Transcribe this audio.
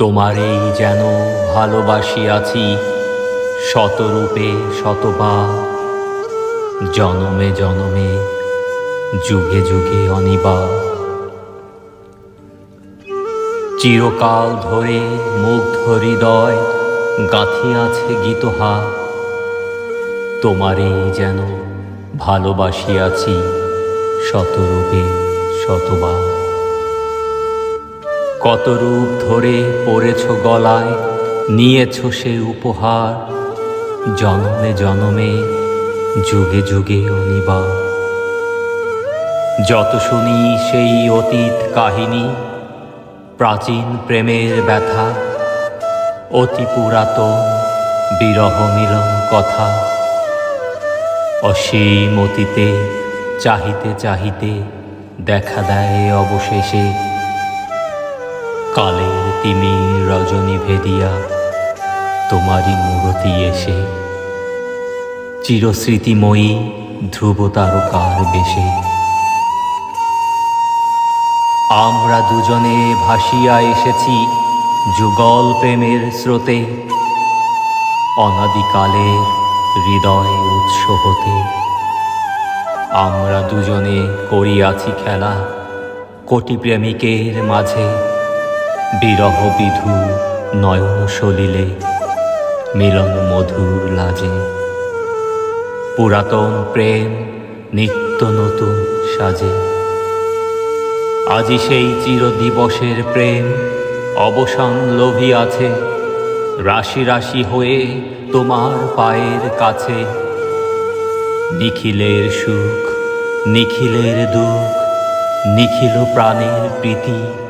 তোমারেই যেন ভালোবাসি আছি, শতরূপে শতবার জনমে জনমে, যুগে যুগে অনিবার চিরকাল ধরে মুগ্ধ হৃদয় গাঁথিয়াছে গীতহা তোমারেই যেন ভালোবাসি আছি, শতরূপে শতবার কত রূপ ধরে পড়েছ গলায়, নিয়েছ সে উপহার, জনমে জনমে, যুগে যুগে অনিবার। যত শুনি সেই অতীত কাহিনী, প্রাচীন প্রেমের ব্যথা, অতি পুরাতন বিরহ মিলন কথা, অসীম অতীতে চাহিতে চাহিতে দেখা দেয় অবশেষে কালের তিমি রজনী ভেদিয়া, তোমারই মূরতি এসে। চিরস্মৃতিময়ী ধ্রুব তারকার বেশে। আমরা দুজনে ভাসিয়া এসেছি যুগল প্রেমের স্রোতে অনাদিকালের হৃদয় উৎস হতে। আমরা দুজনে করিয়াছি খেলা কোটি প্রেমিকের মাঝে। বিরহ বিধু নয়ন সলিলে, মিলন মধুর লাজে। পুরাতন প্রেম নিত্য নতুন সাজে। আজি সেই চির দিবসের প্রেম অবসান আছে রাশি রাশি হয়ে তোমার পায়ের কাছে। নিখিলের সুখ, নিখিলের দুঃখ, নিখিল প্রাণের প্রীতি